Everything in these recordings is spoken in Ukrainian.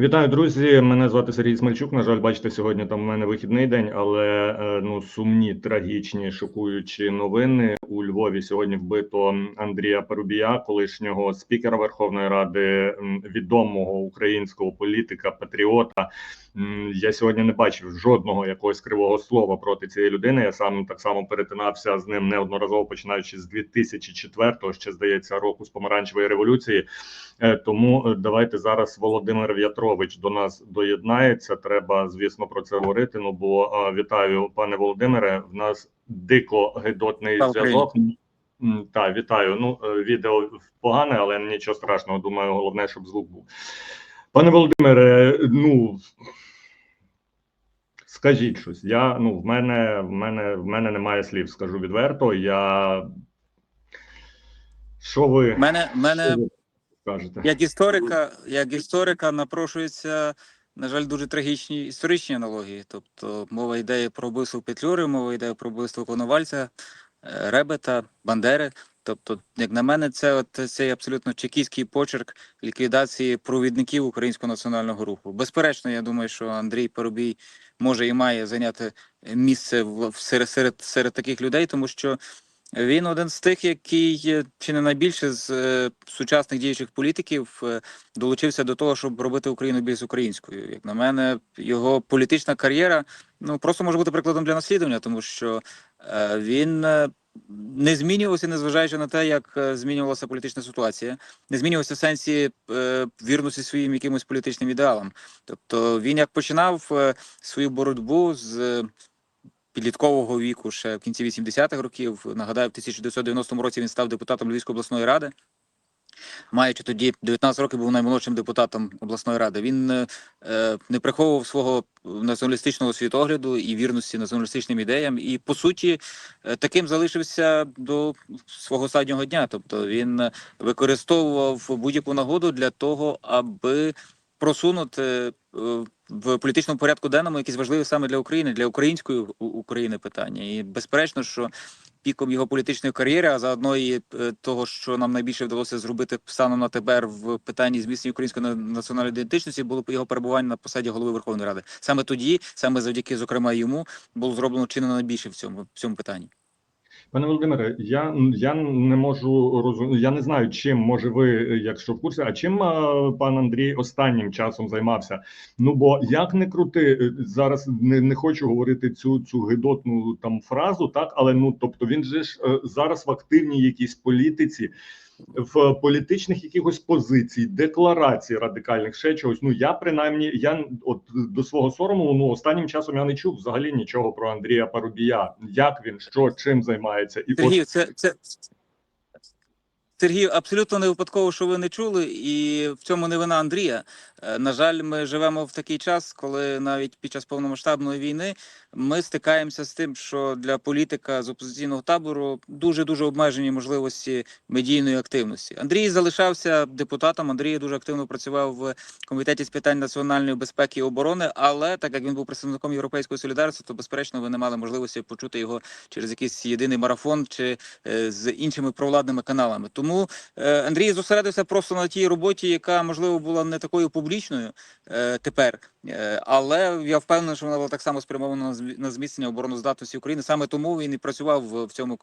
Вітаю, друзі. Мене звати Сергій Смельчук. На жаль, бачите, сьогодні там у мене вихідний день, але е, ну сумні, трагічні, шокуючі новини. У Львові сьогодні вбито Андрія Парубія, колишнього спікера Верховної Ради, відомого українського політика, патріота. Я сьогодні не бачив жодного якогось кривого слова проти цієї людини. Я сам так само перетинався з ним неодноразово, починаючи з 2004-го, ще здається, року з помаранчевої революції. Е, Тому е, давайте зараз Володимир В'ятрович до нас доєднається. Треба, звісно, про це говорити. Ну бо вітаю, пане Володимире. В нас дико гидотний зв'язок. Так, вітаю. Ну, е, відео погане, але нічого страшного. Думаю, головне, щоб звук був. Пане Володимире, ну скажіть щось. Я ну в мене в мене в мене немає слів, скажу відверто. Я що ви Мене, мене скажете? як історика, як історика напрошується, на жаль, дуже трагічні історичні аналогії. Тобто мова йде про вбивство Петлюри, мова йде про вбивство Коновальця, е, Ребета, Бандери. Тобто, як на мене, це от цей абсолютно чекістський почерк ліквідації провідників українського національного руху. Безперечно, я думаю, що Андрій Парубій може і має зайняти місце в в- серед, серед, серед таких людей, тому що він один з тих, який е, чи не найбільше з е, сучасних діючих політиків е, долучився до того, щоб робити Україну більш українською. Як на мене, його політична кар'єра ну просто може бути прикладом для наслідування, тому що е, він е, не змінювався, незважаючи на те, як е, змінювалася політична ситуація, не змінювався в сенсі е, вірності своїм якимось політичним ідеалам. Тобто він як починав е, свою боротьбу з е, підліткового віку ще в кінці 80-х років. Нагадаю, в 1990 році він став депутатом Львівської обласної ради. Маючи тоді 19 років, був наймолодшим депутатом обласної ради. Він е, не приховував свого націоналістичного світогляду і вірності націоналістичним ідеям, і по суті е, таким залишився до свого останнього дня. Тобто він використовував будь-яку нагоду для того, аби просунути е, в політичному порядку денному якісь важливі саме для України, для української України питання. І безперечно, що піком його політичної кар'єри, а заодно і е, того, що нам найбільше вдалося зробити станом на ТБР в питанні зміцнення української національної ідентичності, було його перебування на посаді голови Верховної Ради. Саме тоді, саме завдяки, зокрема, йому було зроблено чинно найбільше в цьому в цьому питанні. Пане Володимире, я я не можу розум... я не знаю, чим може ви, якщо в курсі, а чим пан Андрій останнім часом займався. Ну бо як не крути, е, зараз не, не хочу говорити цю цю гидотну там фразу, так але ну тобто він же ж е, зараз в активній якійсь політиці. В політичних якихось позицій, декларацій радикальних ще чогось. Ну я принаймні, я от до свого сорому, ну останнім часом я не чув взагалі нічого про Андрія Парубія. Як він що чим займається, і Сергій, це, це Сергій, абсолютно не випадково, що ви не чули, і в цьому не вина Андрія. Е, На жаль, ми живемо в такий час, коли навіть під час повномасштабної війни ми стикаємося з тим, що для політика з опозиційного табору дуже дуже обмежені можливості медійної активності. Андрій залишався депутатом. Андрій дуже активно працював в комітеті з питань національної безпеки і оборони. Але так як він був представником європейської солідарності, то безперечно ви не мали можливості почути його через якийсь єдиний марафон чи е, з іншими провладними каналами. Тому е, Андрій зосередився просто на тій роботі, яка можливо була не такою публічною е, тепер. Е, Але я впевнений, що вона була так само спрямована на на зміцнення обороноздатності України. Саме тому він і працював в, в цьому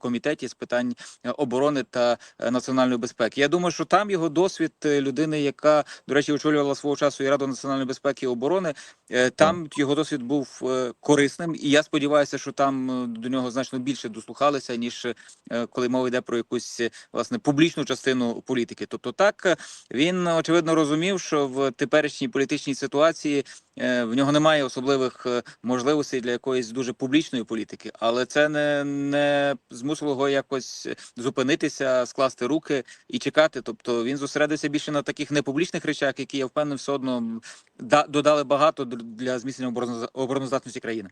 комітеті з питань е, оборони та е, національної безпеки. Я думаю, що там його досвід е, людини, яка до речі очолювала свого часу і Раду національної безпеки і оборони. е, Там його досвід був е, корисним, і я сподіваюся, що там до нього значно більше дослухалися ніж е, коли мова йде про якусь власне публічну частину політики. Тобто, так він очевидно розумів, що в теперішній політичній ситуації е, в нього немає особливих е, можливостей для якоїсь дуже публічної політики, але це не, не змусило його якось зупинитися, скласти руки і чекати. Тобто він зосередився більше на таких непублічних речах, які я впевнений, все одно да, додали багато для зміцнення обороноздатності країни.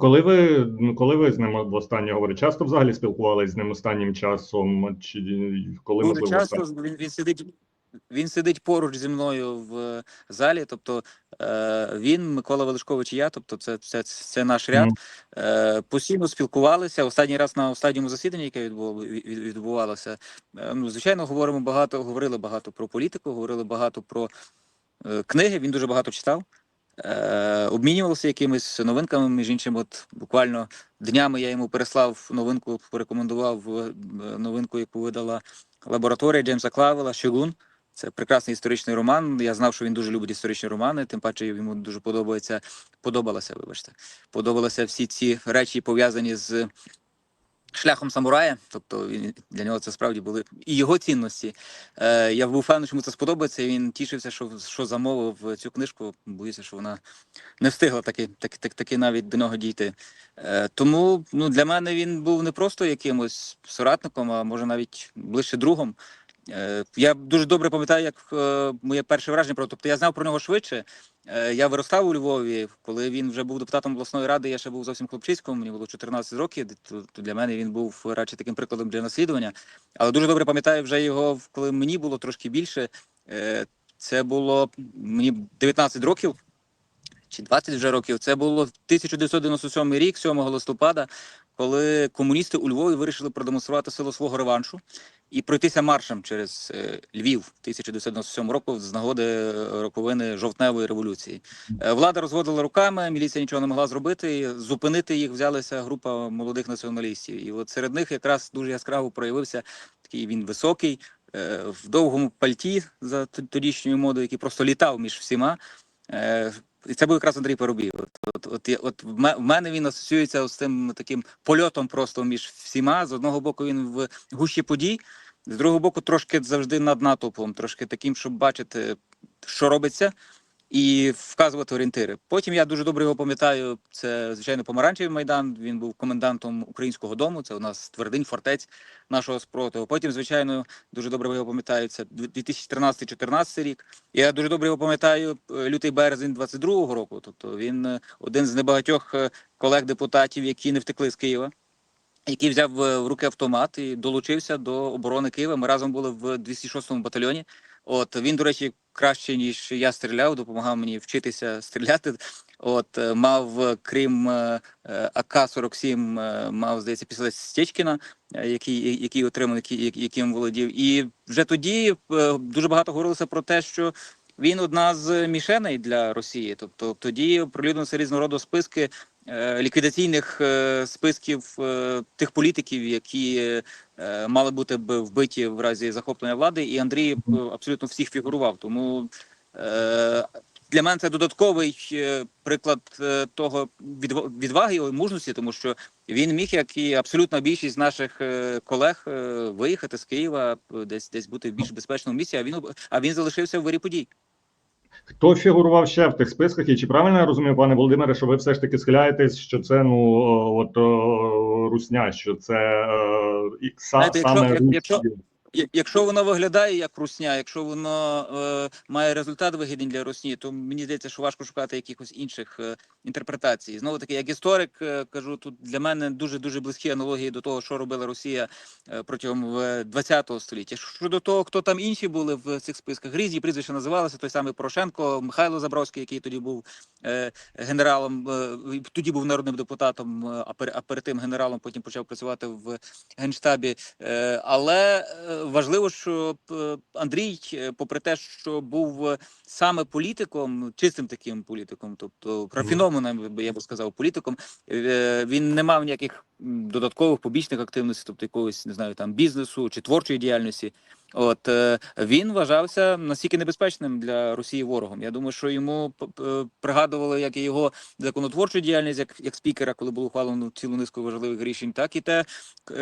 Коли ви ну, коли ви з ним востаннє говорили, часто взагалі спілкувалися з ним останнім часом? Чи коли Дуже можливо часто він, він сидить він сидить поруч зі мною в залі. Тобто е, він, Микола Величкович і я, тобто це, це, це наш ряд. Е, постійно спілкувалися. Останній раз на останньому засіданні, яке відбув- від- від- відбувалося. Е, ну, звичайно, говоримо багато, говорили багато про політику, говорили багато про е, книги. Він дуже багато читав. Е, обмінювалися якимись новинками. Між іншим, от буквально днями я йому переслав новинку, порекомендував е, новинку, яку видала лабораторія Джеймса Клавела Щогун. Це прекрасний історичний роман. Я знав, що він дуже любить історичні романи. Тим паче йому дуже подобається, подобалося, вибачте, подобалися всі ці речі пов'язані з шляхом самурая. Тобто він для нього це справді були і його цінності. Е, я був впевнений, що йому це сподобається. і Він тішився, що, що замовив цю книжку. Боюся, що вона не встигла таки, таки, таки, таки навіть до нього дійти. Е, тому ну, для мене він був не просто якимось соратником, а може навіть ближче другом. Е, я дуже добре пам'ятаю, як е, моє перше враження про тобто я знав про нього швидше. Е, я виростав у Львові, коли він вже був депутатом обласної ради. Я ще був зовсім хлопчиськом, мені було 14 років. То, для мене він був радше таким прикладом для наслідування. Але дуже добре пам'ятаю вже його, коли мені було трошки більше. Це було мені 19 років. Чи 20 вже років. Це було 1997 рік, 7 листопада, коли комуністи у Львові вирішили продемонструвати силу свого реваншу і пройтися маршем через е, Львів 1997 року з нагоди е, роковини жовтневої революції. Е, Влада розводила руками, міліція нічого не могла зробити. і Зупинити їх взялася група молодих націоналістів. І от серед них якраз дуже яскраво проявився такий він високий. В довгому пальті за тодішньою модою, який просто літав між всіма. І це був якраз Андрій Парубій. От, от, от, от в мене він асоціюється з тим таким польотом просто між всіма. З одного боку він в гущі подій, з другого боку, трошки завжди над натовпом, трошки таким, щоб бачити, що робиться, і вказувати орієнтири. Потім я дуже добре його пам'ятаю. Це звичайно помаранчевий майдан. Він був комендантом українського дому. Це у нас твердинь фортець нашого спротиву. Потім, звичайно, дуже добре його пам'ятаю. Це 2013-2014 рік. Я дуже добре його пам'ятаю. е, Лютий березень 22-го року. Тобто він е, один з небагатьох е, колег-депутатів, які не втекли з Києва. Який взяв в руки автомат і долучився до оборони Києва. Ми разом були в 206-му батальйоні. От він, до речі, краще ніж я стріляв, допомагав мені вчитися стріляти. От е, мав, е, крім е, АК-47, е, мав здається після Стечкіна, який, який отримав, який, яким володів. І вже тоді дуже багато говорилося про те, що він одна з мішеней для Росії. Тобто тоді оприлюднилися різного роду списки е, ліквідаційних е, списків е, тих політиків, які мали бути б вбиті в разі захоплення влади, і Андрій абсолютно всіх фігурував. Тому для мене це додатковий е, приклад е, того відва- відваги і мужності, тому що він міг, як і абсолютна більшість наших е, колег, виїхати з Києва, десь десь бути в більш безпечному місці. А він а він залишився в вирі подій. Хто фігурував ще в тих списках? І чи правильно я розумію, пане Володимире, що ви все ж таки схиляєтесь, що це ну от о, русня, що це і Знаєте, якщо- саме як- якщо- Я- Якщо воно виглядає як русня, якщо воно е, має результат вигідний для русні, то мені здається, що важко шукати якихось інших е, інтерпретацій. Знову таки, як історик, е, кажу, тут для мене дуже дуже близькі аналогії до того, що робила Росія е, протягом е, 20 століття. Щодо того, хто там інші були в цих списках, різні прізвища називалися. Той самий Порошенко, Михайло Забродський, який тоді був е, генералом, е, тоді був народним депутатом, е, а перед, а перед тим генералом потім почав працювати в генштабі. Е, Але е, важливо, що е, Андрій, е, попри те, що був е, саме політиком, чистим таким політиком, тобто рафінованим, я б сказав, політиком, він не мав ніяких додаткових побічних активностей, тобто якогось не знаю, там бізнесу чи творчої діяльності. От е, він вважався настільки небезпечним для Росії ворогом. Я думаю, що йому п- пригадували як і його законотворчу діяльність, як, як спікера, коли було ухвалено цілу низку важливих рішень, так і те,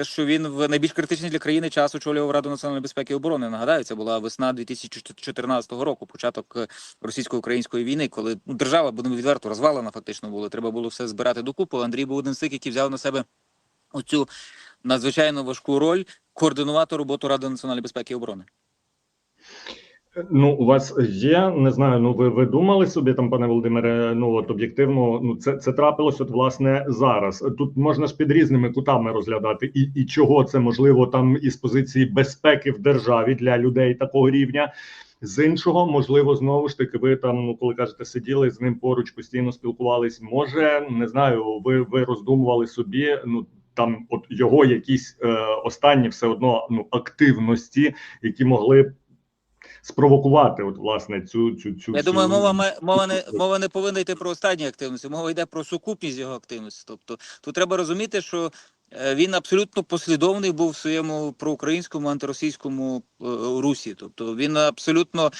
що він в найбільш критичний для країни час очолював Раду національної безпеки і оборони. Нагадаю, це була весна 2014 року, початок е, російсько-української війни, коли ну, держава, будемо відверто, розвалена фактично була. Треба було все збирати докупи. Андрій був один з тих, який взяв на себе оцю надзвичайно важку роль координувати роботу Ради національної безпеки і оборони. Ну, у вас є, не знаю, ну ви, ви думали собі там, пане Володимире, ну от об'єктивно, ну це, це трапилось от власне зараз. Тут можна ж під різними кутами розглядати, і, і чого це можливо там із позиції безпеки в державі для людей такого рівня. З іншого, можливо, знову ж таки, ви там, ну коли кажете, сиділи з ним поруч, постійно спілкувались. Може, не знаю, ви, ви роздумували собі, ну там, от його якісь е, останні все одно ну активності, які могли б спровокувати, от власне цю цю цю. Я думаю, мова мова не мова не повинна йти про останні активності. Мова йде про сукупність його активності. Тобто тут треба розуміти, що він абсолютно послідовний був в своєму проукраїнському антиросійському е, русі. Тобто він абсолютно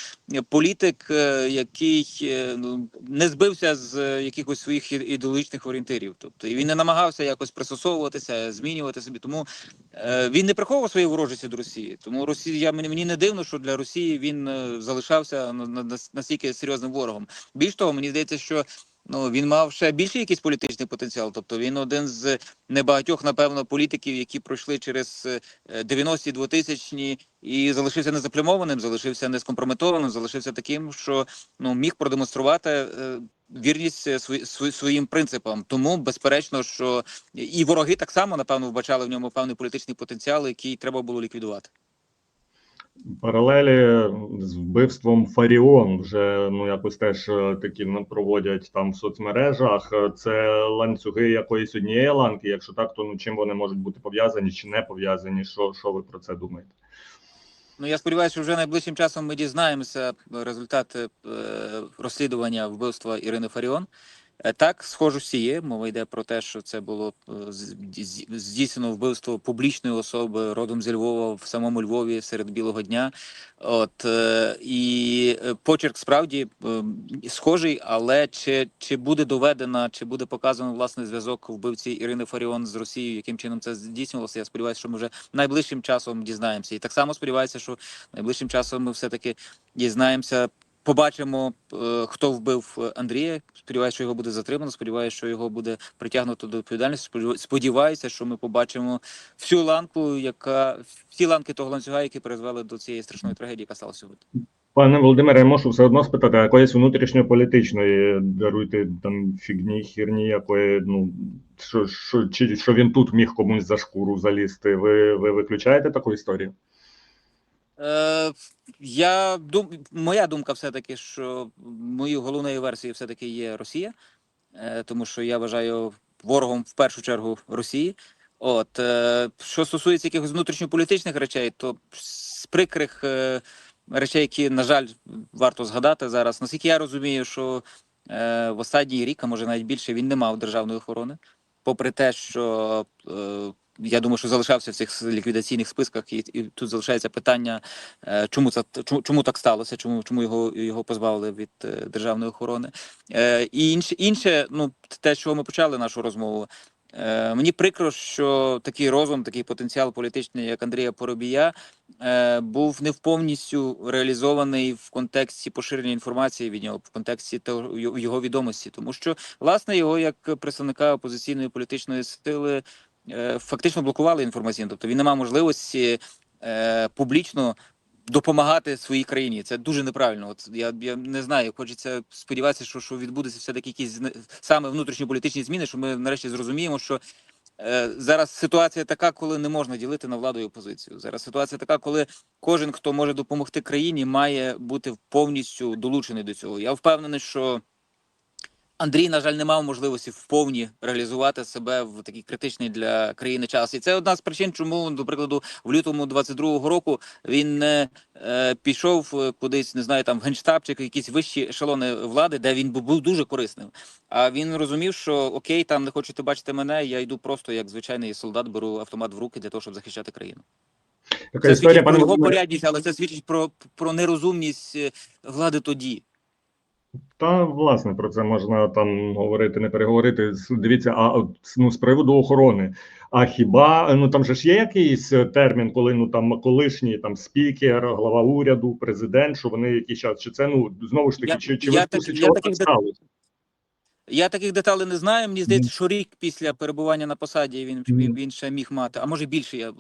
політик, е, який е, ну не збився з е, якихось своїх ідеологічних орієнтирів. Тобто і він не намагався якось пристосовуватися, змінювати собі. Тому е, він не приховував свої ворожості до Росії. Тому Росія мені, не дивно, що для Росії він е, залишався на- на- на- настільки серйозним ворогом. Більш того, мені здається, що ну він мав ще більший якийсь політичний потенціал. Тобто він один з небагатьох, напевно, політиків, які пройшли через е, 90-ті, 2000-ні і залишився незаплямованим, залишився нескомпрометованим, залишився таким, що ну міг продемонструвати. е, Вірність е, свої- свої- своїм принципам, тому безперечно, що і вороги так само напевно вбачали в ньому певний політичний потенціал, який треба було ліквідувати. Паралелі з вбивством Фаріон вже ну якось теж е, такі проводять там в соцмережах. Е, Це ланцюги якоїсь однієї ланки. Якщо так, то ну чим вони можуть бути пов'язані чи не пов'язані? Що, що ви про це думаєте? Ну я сподіваюся, що вже найближчим часом ми дізнаємося результати е, розслідування вбивства Ірини Фаріон. Е, Так, схожості є. Мова йде про те, що це було е, здійснено вбивство публічної особи родом зі Львова в самому Львові серед білого дня. От е, і почерк справді е, схожий, але чи, чи буде доведена, чи буде показано власне зв'язок вбивці Ірини Фаріон з Росією, яким чином це здійснювалося? Я сподіваюся, що ми вже найближчим часом дізнаємося. І так само сподіваюся, що найближчим часом ми все таки дізнаємося. Побачимо, е, хто вбив е, Андрія. Сподіваюся, що його буде затримано. Сподіваюся, що його буде притягнуто до відповідальності. Сподів- Сподіваюся, що ми побачимо всю ланку, яка всі ланки того ланцюга, які призвели до цієї страшної трагедії, яка сталася сьогодні. Пане Володимире, я можу все одно спитати, а якоїсь внутрішньополітичної даруйте там фігні, хірні, якої ну що, що, чи, що він тут міг комусь за шкуру залізти. Ви, ви виключаєте таку історію? Е, я дум... Моя думка все-таки, що моєю головною версією все-таки є Росія, е, тому що я вважаю ворогом в першу чергу Росії. От е, що стосується якихось внутрішньополітичних речей, то з прикрих е, речей, які, на жаль, варто згадати зараз. Наскільки я розумію, що е, в останній рік, а може навіть більше, він не мав державної охорони, попри те, що е, я думаю, що залишався в цих ліквідаційних списках, і, і тут залишається питання, е, чому це чому, чому так сталося, чому чому його його позбавили від е, державної охорони. Е, і інше, інше, ну те, з чого ми почали нашу розмову. Мені прикро, що такий розум, такий потенціал політичний, як Андрія Поробія, був не повністю реалізований в контексті поширення інформації від нього, в контексті того його відомості, тому що власне його як представника опозиційної політичної сили фактично блокували інформаційно. Тобто він не мав можливості е, публічно допомагати своїй країні. Це дуже неправильно. От я, я не знаю, хочеться сподіватися, що, що відбудеться все таки якісь саме внутрішньополітичні зміни, що ми нарешті зрозуміємо, що. е, Зараз ситуація така, коли не можна ділити на владу і опозицію. Зараз ситуація така, коли кожен, хто може допомогти країні, має бути повністю долучений до цього. Я впевнений, що Андрій, на жаль, не мав можливості вповні реалізувати себе в такий критичний для країни час. І це одна з причин, чому, до прикладу, в лютому 22-го року він не е, пішов е, кудись, не знаю, там в генштаб чи якісь вищі ешелони влади, де він був дуже корисним. А він розумів, що окей, там не хочете бачити мене. Я йду просто як звичайний солдат, беру автомат в руки для того, щоб захищати країну. Така Це історія, свідчить про його порядність, але це свідчить про, про нерозумність е, влади тоді. Та власне про це можна там говорити, не переговорити. Дивіться, а ну з приводу охорони. А хіба ну там же ж є якийсь термін, коли ну там колишній там спікер, глава уряду, президент, що вони якийсь час, чи це ну знову ж таки, Я- чи, чи я ви так- я таких так сталося? Я таких деталей не знаю. Мені здається, що рік після перебування на посаді він, він, ще міг мати, а може більше. Я е,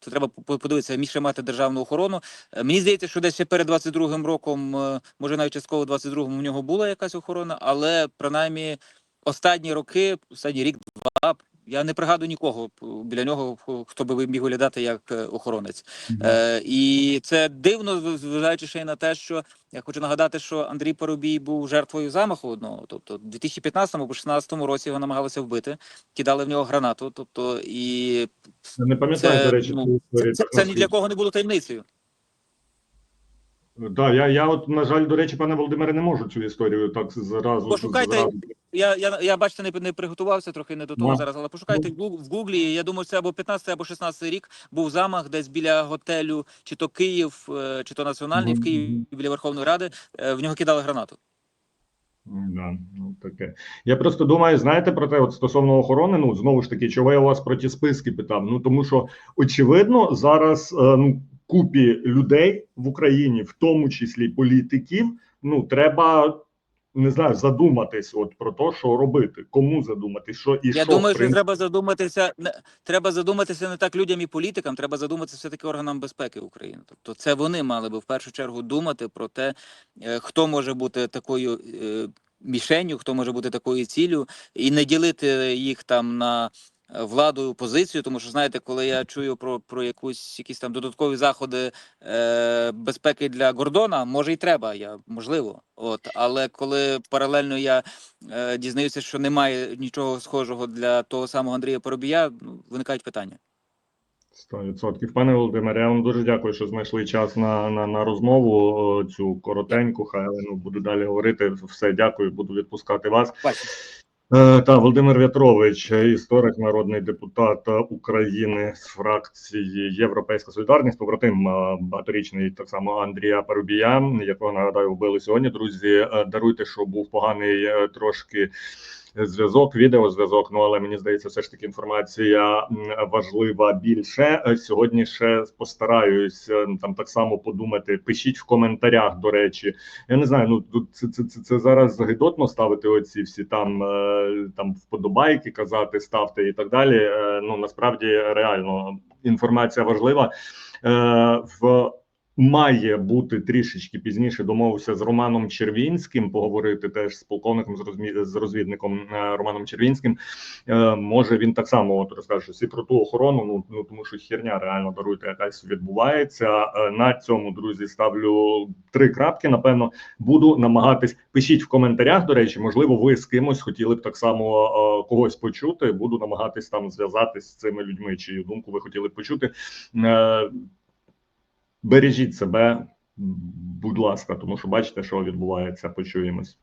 то треба по- подивитися, міг ще мати державну охорону. Е, Мені здається, що десь ще перед 22-м роком, е, може навіть частково 22-му в нього була якась охорона, але принаймні останні роки, останній рік, два. Я не пригадую нікого біля нього, хто- би міг виглядати як е, охоронець. Е, і це дивно, зважаючи ще й на те, що я хочу нагадати, що Андрій Парубій був жертвою замаху одного. Тобто, в 2015 або 2016 році його намагалися вбити, кидали в нього гранату. Тобто, і не пам'ятаю, це, до речі, ну, історію. це, це ні для кого не було таємницею. Так, я, я от, на жаль, до речі, пане Володимире, не можу цю історію так зразу. Пошукайте, зразу. Я, я, я бачите, не, не приготувався трохи не до того Ну. зараз, але пошукайте в в Гуглі. Я думаю, це або 15 або 16 рік був замах десь біля готелю, чи то Київ, е, чи то Національний в Києві біля Верховної Ради. Е, В нього кидали гранату. Да, ну таке. Я просто думаю, знаєте про те, от стосовно охорони, ну знову ж таки, чого я у вас про ті списки питав? Ну тому що очевидно зараз е, ну, купі людей в Україні, в тому числі політиків, ну треба. Не знаю, задуматись от про те, що робити, кому задуматись, що і Я що думаю, що треба задуматися. Не треба задуматися не так людям і політикам, треба задуматися все таки органам безпеки України. Тобто, це вони мали би в першу чергу думати про те, е, хто може бути такою е, мішенью, хто може бути такою ціллю, і не ділити їх там на владу і опозицію. Тому що знаєте, коли я чую про, про якусь якісь там додаткові заходи е, безпеки для Гордона, може й треба, я можливо. От, але коли паралельно я е, дізнаюся, що немає нічого схожого для того самого Андрія Поробія, ну, виникають питання. 100%. Пане Володимире, я вам дуже дякую, що знайшли час на, на, на розмову цю коротеньку. Хай ну, буду далі говорити. Все, дякую, буду відпускати вас. Бачите. Е, Та Володимир В'ятрович, історик, народний депутат України з фракції Європейська Солідарність, побратим е, багаторічний так само Андрія Парубія, якого нагадаю вбили сьогодні. Друзі, е, даруйте, що був поганий трошки. Зв'язок, відеозв'язок, ну але мені здається, все ж таки інформація важлива більше. Е, Сьогодні ще постараюсь е, там так само подумати. Пишіть в коментарях. До речі, я не знаю. Ну тут це, це, це, це зараз гидотно ставити оці всі там, е, там вподобайки, казати, ставте і так далі. Ну насправді реально інформація важлива. В Має бути трішечки пізніше домовився з Романом Червінським, поговорити теж з полковником з розвідником е, Романом Червінським. Е, може він так само от розкаже щось і про ту охорону. Ну ну тому що херня реально даруйте якась відбувається. Е, на цьому друзі ставлю три крапки. Напевно, буду намагатись. Пишіть в коментарях. До речі, можливо, ви з кимось хотіли б так само когось почути. Буду намагатись там зв'язатись з цими людьми, чию думку ви хотіли б почути. Бережіть себе, будь ласка, тому що бачите, що відбувається. Почуємось.